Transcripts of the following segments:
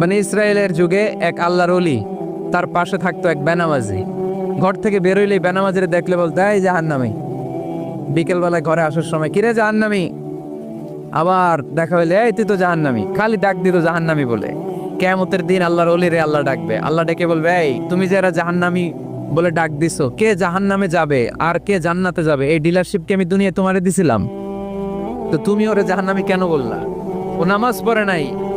মানে ইসরায়েলের যুগে এক আল্লাহর অলি তার পাশে থাকতো এক বেনামাজি। ঘর থেকে বেরোইলে বেনামাজির দেখলে বলতে, এই জাহান্নামি, বিকেলবেলায় ঘরে আসার সময়, কিরে জাহান্নামি? আবার দেখা হইলে, এই, তুই তো জাহান্নামি, খালি ডাক দিত জাহান্নামি বলে। কেমতের দিন আল্লাহর অলি রে আল্লাহ ডাকবে। আল্লাহ ডেকে বলবে, এই, তুমি যারা জাহান্নামি বলে ডাক দিছো, কে জাহান্নামে যাবে আর কে জান্নাতে যাবে? এই ডিলারশিপকে আমি দুনিয়া তোমারে দিছিলাম? তো তুমি ওরে জাহান্নামি কেন বললা? ও নামাজ পড়ে নাই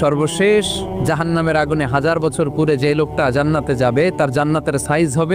সর্বশেষ জাহান্নামের আগুনে হাজার বছর পুরে যে লোকটা জান্নাতে যাবে তার জান্নাতের সাইজ হবে